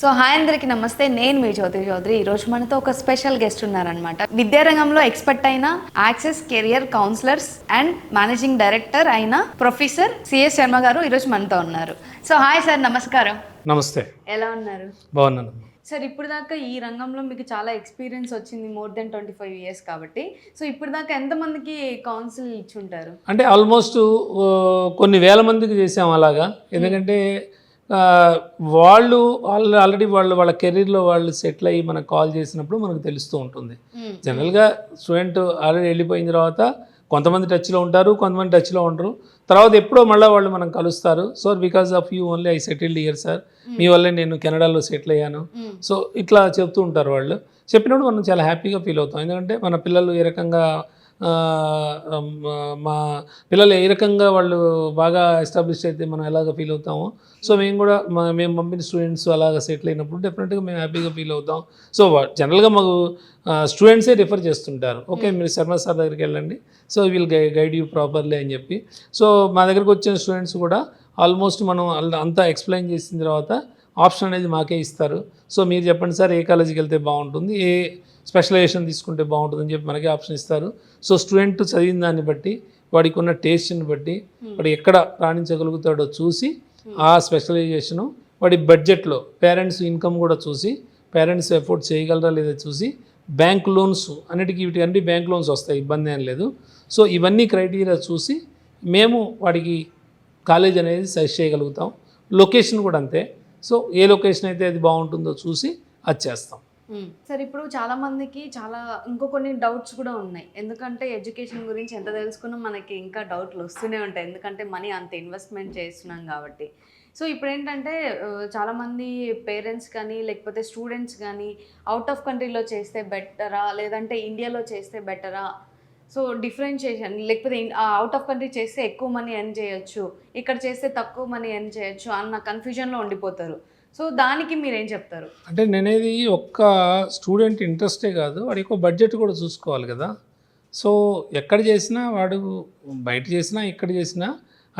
So hi అందరికి నమస్తే నేను మీ జ్యోతి చౌదరి. ఈ రోజు మనతో ఒక స్పెషల్ గెస్ట్ ఉన్నారనమాట విద్యారంగంలో ఎక్స్పర్ట్ అయిన access career counsellors and managing director అయిన ప్రొఫెసర్ సిఎస్ శర్మ గారు ఈరోజు మనతో ఉన్నారు. సో హాయ్ సార్ నమస్కారం. నమస్తే. ఎలా ఉన్నారు? బాగున్నాను. సార్ ఇప్పుడు దాకా ఈ రంగంలో మీకు చాలా ఎక్స్పీరియన్స్ వచ్చింది more than twenty five years కాబట్టి. సో ఇప్పుడు దాకా ఎంతమందికి కౌన్సిల్ ఇచ్చుంటారు? అంటే ఆల్మోస్ట్ కొన్ని వేల మందికి చేసాం అలాగా. ఎందుకంటే వాళ్ళు వాళ్ళు ఆల్రెడీ వాళ్ళు వాళ్ళ కెరీర్లో వాళ్ళు సెటిల్ అయ్యి మనకు కాల్ చేసినప్పుడు మనకు తెలుస్తూ ఉంటుంది. జనరల్గా స్టూడెంట్ ఆల్రెడీ వెళ్ళిపోయిన తర్వాత కొంతమంది టచ్లో ఉంటారు కొంతమంది టచ్లో ఉండరు. తర్వాత ఎప్పుడో మళ్ళీ వాళ్ళు మనం కలుస్తారు. So because of you only I settled year sir. మీ వల్లే నేను కెనడాలో సెటిల్ అయ్యాను. సో ఇట్లా చెప్తూ ఉంటారు వాళ్ళు. చెప్పినప్పుడు మనం చాలా హ్యాపీగా ఫీల్ అవుతాం. ఎందుకంటే మన పిల్లలు ఏ రకంగా మా- పిల్లలు ఏ రకంగా వాళ్ళు బాగా ఎస్టాబ్లిష్ అయితే మనం ఎలాగ ఫీల్ అవుతామో. సో మేము కూడా మా మేము పంపిన స్టూడెంట్స్ అలాగ సెటిల్ అయినప్పుడు డెఫినెట్గా మేము హ్యాపీగా ఫీల్ అవుతాం. సో జనరల్గా మాకు స్టూడెంట్సే రిఫర్ చేస్తుంటారు. ఓకే మీరు శర్మ సార్ దగ్గరికి వెళ్ళండి. So will guy guide you properly అని చెప్పి. సో మా దగ్గరకు వచ్చిన స్టూడెంట్స్ కూడా ఆల్మోస్ట్ మనం అంతా ఎక్స్ప్లెయిన్ చేసిన తర్వాత ఆప్షన్ అనేది మాకే ఇస్తారు. సో మీరు చెప్పండి సార్ ఏ కాలేజీకి వెళ్తే బాగుంటుంది ఏ స్పెషలైజేషన్ తీసుకుంటే బాగుంటుందని చెప్పి మనకే ఆప్షన్ ఇస్తారు. సో స్టూడెంట్ చదివిన దాన్ని బట్టి వాడికి ఉన్న టేస్ట్ని బట్టి వాడు ఎక్కడ రాణించగలుగుతాడో చూసి ఆ స్పెషలైజేషను వాడి బడ్జెట్లో పేరెంట్స్ ఇన్కమ్ కూడా చూసి పేరెంట్స్ ఎఫోర్డ్ చేయగలరా లేదా చూసి బ్యాంక్ లోన్స్ అన్నిటికీ వీటి అన్ని బ్యాంక్ లోన్స్ వస్తాయి ఇబ్బంది ఏం లేదు. సో ఇవన్నీ క్రైటీరియా చూసి మేము వాడికి కాలేజ్ అనేది సజెస్ట్ చేయగలుగుతాం. లొకేషన్ కూడా అంతే. సో ఏ లొకేషన్ అయితే అది బాగుంటుందో చూసి అది చేస్తాం. సార్ ఇప్పుడు చాలా మందికి చాలా ఇంకో కొన్ని డౌట్స్ కూడా ఉన్నాయి. ఎందుకంటే ఎడ్యుకేషన్ గురించి ఎంత తెలుసుకున్నా మనకి ఇంకా డౌట్లు వస్తూనే ఉంటాయి. ఎందుకంటే మనీ అంత ఇన్వెస్ట్మెంట్ చేస్తున్నాం కాబట్టి. సో ఇప్పుడు ఏంటంటే చాలామంది పేరెంట్స్ కానీ లేకపోతే స్టూడెంట్స్ కానీ అవుట్ ఆఫ్ కంట్రీలో చేస్తే బెటరా? లేదంటే ఇండియాలో చేస్తే బెటరా? సో డిఫరెన్షియేషన్ లేకపోతే అవుట్ ఆఫ్ కంట్రీ చేస్తే ఎక్కువ మనీ ఎర్న్ చేయొచ్చు ఇక్కడ చేస్తే తక్కువ మనీ ఎర్న్ చేయొచ్చు అన్న కన్ఫ్యూజన్లో ఉండిపోతారు. సో దానికి మీరేం చెప్తారు? అంటే నేనేది ఒక్క స్టూడెంట్ ఇంట్రెస్టే కాదు వాడి యొక్క బడ్జెట్ కూడా చూసుకోవాలి కదా. సో ఎక్కడ చేసినా వాడు బయట చేసినా ఇక్కడ చేసినా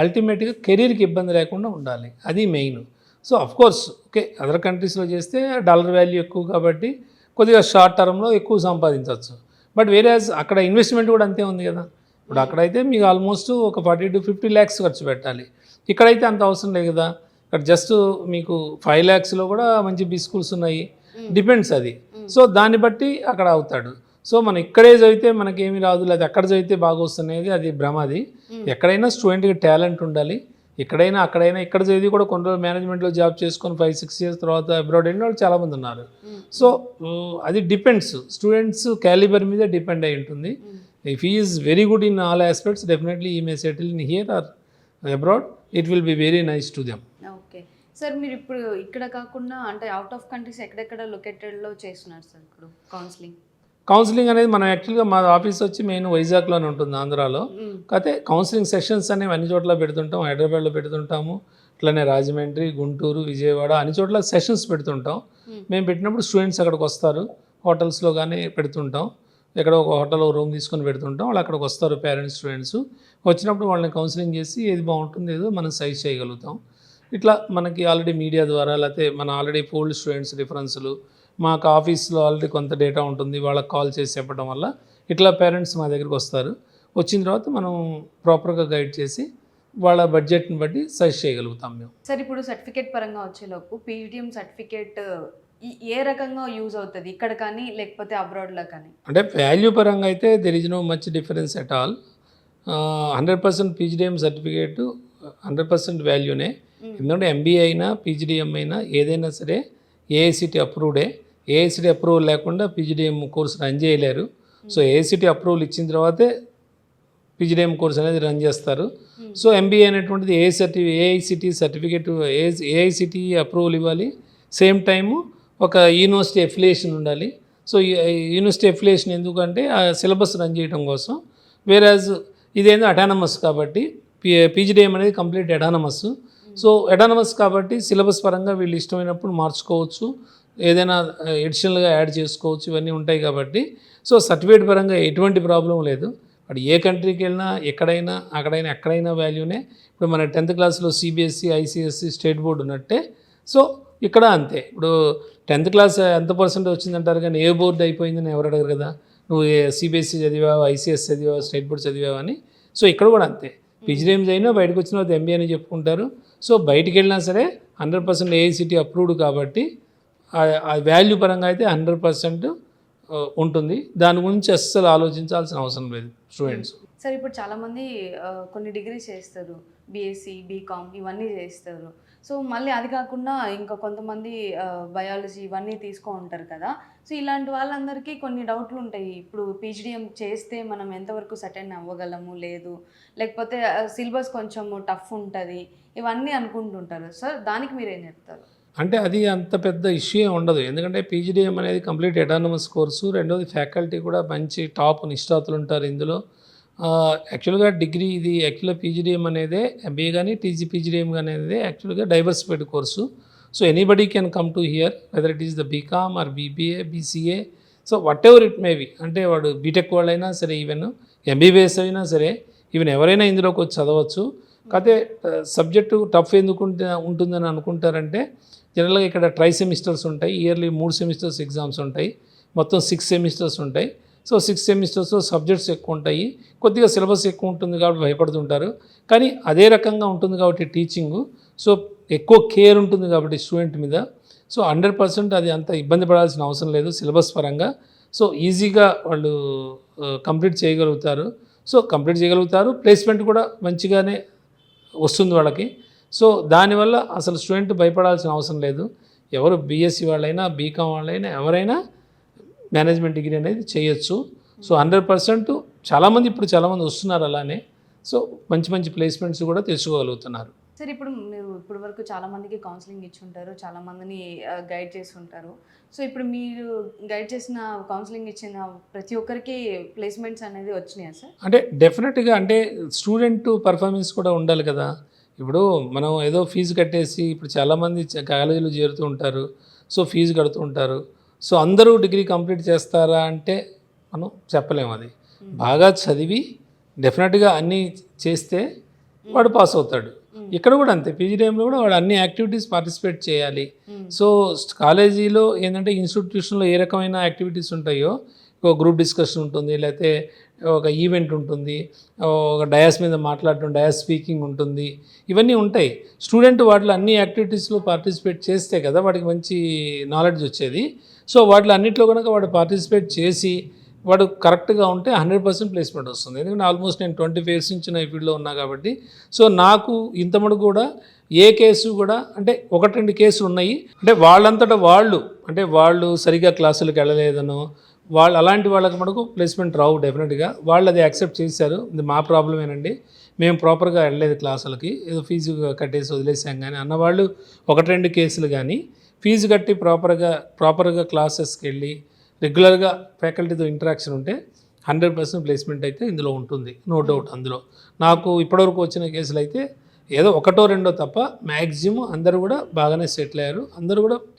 అల్టిమేట్గా కెరీర్కి ఇబ్బంది లేకుండా ఉండాలి. అది main so course okay other కంట్రీస్లో చేస్తే డాలర్ వాల్యూ ఎక్కువ కాబట్టి కొద్దిగా షార్ట్ టర్మ్లో ఎక్కువ సంపాదించవచ్చు. బట్ వేరే అక్కడ ఇన్వెస్ట్మెంట్ కూడా అంతే ఉంది కదా. ఇప్పుడు అక్కడైతే మీకు ఆల్మోస్ట్ ఒక ఫార్టీ టు ఫిఫ్టీ ల్యాక్స్ ఖర్చు పెట్టాలి. ఇక్కడైతే అంత అవసరం లేదు కదా. ఇక్కడ జస్ట్ మీకు ఫైవ్ ల్యాక్స్లో కూడా మంచి బీ స్కూల్స్ ఉన్నాయి. డిపెండ్స్ అది. సో దాన్ని బట్టి అక్కడ అవుతాడు. సో మనం ఇక్కడే చదివితే మనకేమీ రాదు లేదా అక్కడ చదివితే బాగా వస్తున్నది అది భ్రమ అది. ఎక్కడైనా స్టూడెంట్కి టాలెంట్ ఉండాలి. ఎక్కడైనా అక్కడైనా ఇక్కడ చదివి కూడా కొన్ని రోజులు మేనేజ్మెంట్లో జాబ్ చేసుకొని ఫైవ్ సిక్స్ ఇయర్స్ తర్వాత అబ్రాడ్ వెళ్ళిన వాళ్ళు చాలామంది ఉన్నారు. సో అది డిపెండ్స్ స్టూడెంట్స్ క్యాలిబర్ మీద డిపెండ్ అయి ఉంటుంది. If is very good in all aspects definitely he may settle in here or abroad it will be very nice to them okay sir మీరు ఇప్పుడు ఇక్కడ కాకుండా అంటే అవుట్ ఆఫ్ కంట్రీస్ ఎక్కడెక్కడ లొకేటెడ్లో చేస్తున్నారు సార్ ఇప్పుడు కౌన్సిలింగ్ కౌన్సిలింగ్ అనేది మనం యాక్చువల్గా మా ఆఫీస్ వచ్చి మెయిన్ వైజాగ్లోనే ఉంటుంది ఆంధ్రాలో. కాకపోతే కౌన్సిలింగ్ సెషన్స్ అనేవి అన్ని చోట్ల పెడుతుంటాం. హైదరాబాద్లో పెడుతుంటాము. అట్లనే రాజమండ్రి గుంటూరు విజయవాడ అన్ని చోట్ల సెషన్స్ పెడుతుంటాం. మేము. పెట్టినప్పుడు స్టూడెంట్స్ అక్కడికి వస్తారు. హోటల్స్లో కానీ పెడుతుంటాం. ఎక్కడ ఒక హోటల్ రూమ్ తీసుకొని పెడుతుంటాం. వాళ్ళు అక్కడికి వస్తారు పేరెంట్స్ స్టూడెంట్స్ వచ్చినప్పుడు వాళ్ళని కౌన్సిలింగ్ చేసి ఏది బాగుంటుంది ఏదో మనం సైజ్ చేయగలుగుతాం. ఇట్లా మనకి ఆల్రెడీ మీడియా ద్వారా లేకపోతే మన ఆల్రెడీ పోల్డ్ స్టూడెంట్స్ రిఫరెన్స్లు మాకు ఆఫీస్లో ఆల్రెడీ కొంత డేటా ఉంటుంది వాళ్ళకి కాల్ చేసి చెప్పడం వల్ల ఇట్లా పేరెంట్స్ మా దగ్గరికి వస్తారు. వచ్చిన తర్వాత మనం ప్రాపర్గా గైడ్ చేసి వాళ్ళ బడ్జెట్ని బట్టి సజెస్ట్ చేయగలుగుతాం మేము. సార్ ఇప్పుడు సర్టిఫికేట్ పరంగా వచ్చేలోపు పీడిఎం సర్టిఫికేట్ ఏ రకంగా యూజ్ అవుతుంది? ఇక్కడ కానీ లేకపోతే అబ్రాడ్లో కానీ? అంటే వాల్యూ పరంగా అయితే there is no much difference at all hundred percent PGDM certificate hundred percent వాల్యూనే. ఎందుకంటే ఎంబీఏ అయినా పీజీడిఎం అయినా ఏదైనా సరే ఏఐసిటీ అప్రూవ్డే ఏఐసిటీ అప్రూవల్ లేకుండా పీజీడిఎం కోర్స్ రన్ చేయలేరు. సో ఏఐసిటీ అప్రూవల్ ఇచ్చిన తర్వాతే పీజీడిఎం కోర్స్ అనేది రన్ చేస్తారు. సో ఎంబీఏ అనేటువంటిది a certi AICTE certificate a AICTE approval ఇవ్వాలి. సేమ్ టైము ఒక యూనివర్సిటీ ఎఫిలియేషన్ ఉండాలి. సో యూనివర్సిటీ ఎఫిలియేషన్ ఎందుకంటే ఆ సిలబస్ రన్ చేయడం కోసం. వేరాజ్ ఇదేందో అటానమస్ కాబట్టి పీ పీజీడిఎం అనేది కంప్లీట్ అటానమస్ సో అటానమస్ కాబట్టి సిలబస్ పరంగా వీళ్ళు ఇష్టమైనప్పుడు మార్చుకోవచ్చు. ఏదైనా ఎడిషనల్గా యాడ్ చేసుకోవచ్చు ఇవన్నీ ఉంటాయి కాబట్టి. సో సర్టిఫికేట్ పరంగా ఎటువంటి ప్రాబ్లం లేదు. బట్ ఏ కంట్రీకి వెళ్ళినా ఎక్కడైనా అక్కడైనా ఎక్కడైనా వాల్యూనే ఇప్పుడు మన టెన్త్ క్లాస్లో సిబిఎస్సి ఐసిఎస్సి స్టేట్ బోర్డు ఉన్నట్టే. సో ఇక్కడ అంతే. ఇప్పుడు టెన్త్ క్లాస్ ఎంత పర్సెంట్ వచ్చిందంటారు కానీ ఏ బోర్డు అయిపోయిందని ఎవరు అడగరు కదా. నువ్వు సిబిఎస్సి చదివావు ఐసీఎస్ చదివావు స్టేట్ బోర్డ్ చదివావు అని. సో ఇక్కడ కూడా అంతే. పిజిడిఎం అయినా బయటకు వచ్చిన తర్వాత ఎంబీఏ అని చెప్పుకుంటారు. సో బయటికి వెళ్ళినా సరే హండ్రెడ్ పర్సెంట్ ఏఐసిటీ అప్రూవ్డ్ కాబట్టి ఆ- వాల్యూ పరంగా అయితే హండ్రెడ్ పర్సెంట్ ఉంటుంది. దాని గురించి అస్సలు ఆలోచించాల్సిన అవసరం లేదు స్టూడెంట్స్ సార్ hmm. ఇప్పుడు చాలామంది కొన్ని డిగ్రీస్ చేస్తారు. బీఎస్సీ బీకామ్ ఇవన్నీ చేస్తారు. సో మళ్ళీ అది కాకుండా ఇంకా కొంతమంది బయాలజీ ఇవన్నీ తీసుకో ఉంటారు కదా. సో ఇలాంటి వాళ్ళందరికీ కొన్ని డౌట్లు ఉంటాయి. ఇప్పుడు పీజీడిఎం చేస్తే మనం ఎంతవరకు సటైన్ అవ్వగలము లేదు. లేకపోతే సిలబస్ కొంచెం టఫ్ ఉంటుంది. ఇవన్నీ అనుకుంటుంటారు. సార్ దానికి మీరు ఏం చెప్తారు? అంటే అది అంత పెద్ద ఇష్యూ ఉండదు. ఎందుకంటే పీజీడిఎం అనేది కంప్లీట్ ఎటానమస్ కోర్సు. రెండోది ఫ్యాకల్టీ కూడా మంచి టాప్ నిష్ఠాతులు ఉంటారు ఇందులో. యాక్చువల్గా డిగ్రీ ఇది యాక్చువల్గా పీజీడిఎం అనేదే ఎంబీఏ కానీ టీజీ పీజీడిఎం కానీ అనేది యాక్చువల్గా diversified course. So anybody can come to here whether it is the BCom or BBA BCA so whatever it may be అంటే వాడు బీటెక్ వాళ్ళైనా సరే ఈవెన్ ఎంబీబీఎస్ అయినా సరే ఈవెన్ ఎవరైనా ఇందులోకి వచ్చి చదవచ్చు. కాకపోతే సబ్జెక్టు టఫ్ ఎందుకు ఉంటుందని అనుకుంటారంటే జనరల్గా ఇక్కడ ట్రై సెమిస్టర్స్ ఉంటాయి ఇయర్లీ మూడు సెమిస్టర్స్ ఎగ్జామ్స్ ఉంటాయి మొత్తం సిక్స్ సెమిస్టర్స్ ఉంటాయి. సో సిక్స్ సెమిస్టర్స్ సబ్జెక్ట్స్ ఎక్కువ ఉంటాయి కొద్దిగా సిలబస్ ఎక్కువ ఉంటుంది కాబట్టి భయపడుతుంటారు. కానీ అదే రకంగా ఉంటుంది కాబట్టి టీచింగ్ సో ఎక్కువ కేర్ ఉంటుంది కాబట్టి స్టూడెంట్ మీద. సో హండ్రెడ్ పర్సెంట్ అది అంత ఇబ్బంది పడాల్సిన అవసరం లేదు సిలబస్ పరంగా. సో ఈజీగా వాళ్ళు కంప్లీట్ చేయగలుగుతారు. సో కంప్లీట్ చేయగలుగుతారు ప్లేస్మెంట్ కూడా మంచిగానే వస్తుంది వాళ్ళకి. సో దానివల్ల అసలు స్టూడెంట్ భయపడాల్సిన అవసరం లేదు. ఎవరు బీఎస్సీ వాళ్ళైనా బీకామ్ వాళ్ళైనా ఎవరైనా మేనేజ్మెంట్ డిగ్రీ అనేది చేయొచ్చు. సో హండ్రెడ్ పర్సెంట్ చాలామంది ఇప్పుడు చాలామంది వస్తున్నారు అలానే. సో మంచి మంచి ప్లేస్మెంట్స్ కూడా తెచ్చుకోగలుగుతున్నారు. సార్ ఇప్పుడు మీరు ఇప్పటి వరకు చాలా మందికి కౌన్సిలింగ్ ఇచ్చి ఉంటారు చాలా మందిని గైడ్ చేసి ఉంటారు సో ఇప్పుడు మీరు గైడ్ చేసిన కౌన్సిలింగ్ ఇచ్చిన ప్రతి ఒక్కరికి ప్లేస్మెంట్స్ అనేది వచ్చినాయా సార్? అంటే డెఫినెట్గా అంటే స్టూడెంట్ పర్ఫార్మెన్స్ కూడా ఉండాలి కదా. ఇప్పుడు మనం ఏదో ఫీజు కట్టేసి ఇప్పుడు చాలామంది కాలేజీలో చేరుతూ ఉంటారు. సో ఫీజు కడుతూ ఉంటారు. సో అందరూ డిగ్రీ కంప్లీట్ చేస్తారా అంటే మనం చెప్పలేము అది. బాగా చదివి డెఫినెట్గా అన్నీ చేస్తే వాడు పాస్ అవుతాడు. ఇక్కడ కూడా అంతే. పీజీడీఎంలో కూడా వాడు అన్ని యాక్టివిటీస్ పార్టిసిపేట్ చేయాలి. సో కాలేజీలో ఏంటంటే ఇన్స్టిట్యూషన్లో ఏ రకమైన యాక్టివిటీస్ ఉంటాయో ఒక గ్రూప్ డిస్కషన్ ఉంటుంది. లేకపోతే ఒక ఈవెంట్ ఉంటుంది ఒక డయాస్ మీద మాట్లాడటం డయాస్ స్పీకింగ్ ఉంటుంది. ఇవన్నీ ఉంటాయి. స్టూడెంట్ వాటిలో అన్ని యాక్టివిటీస్లో పార్టిసిపేట్ చేస్తే కదా వాడికి మంచి నాలెడ్జ్ వచ్చేది. సో వాటిలో అన్నింటిలో కనుక వాడు పార్టిసిపేట్ చేసి వాడు కరెక్ట్గా ఉంటే హండ్రెడ్ పర్సెంట్ ప్లేస్మెంట్ వస్తుంది. ఎందుకంటే ఆల్మోస్ట్ నేను ట్వంటీ ఫైవ్ ఇయర్స్ నుంచి నా ఫీల్డ్లో ఉన్నా కాబట్టి. సో నాకు ఇంతమడు కూడా ఏ కేసు కూడా అంటే ఒకటి రెండు కేసులు ఉన్నాయి. అంటే వాళ్ళంతటా వాళ్ళు అంటే వాళ్ళు సరిగా క్లాసులకు వెళ్ళలేదనో వాళ్ళు అలాంటి వాళ్ళకి మనకు ప్లేస్మెంట్ రావు డెఫినెట్గా వాళ్ళు అది యాక్సెప్ట్ చేశారు. ఇది మా ప్రాబ్లమేనండి మేము ప్రాపర్గా వెళ్ళలేదు క్లాసులకి ఏదో ఫీజు కట్టేసి వదిలేసాం కానీ అన్నవాళ్ళు ఒకటి రెండు కేసులు కానీ ఫీజు కట్టి ప్రాపర్గా ప్రాపర్గా క్లాసెస్కి వెళ్ళి రెగ్యులర్గా ఫ్యాకల్టీతో ఇంటరాక్షన్ ఉంటే హండ్రెడ్ పర్సెంట్ ప్లేస్మెంట్ అయితే ఇందులో ఉంటుంది. నో డౌట్ అందులో. నాకు ఇప్పటివరకు వచ్చిన కేసులు అయితే ఏదో ఒకటో రెండో తప్ప మ్యాక్సిమం అందరూ కూడా బాగానే సెటిల్ అయ్యారు. అందరూ కూడా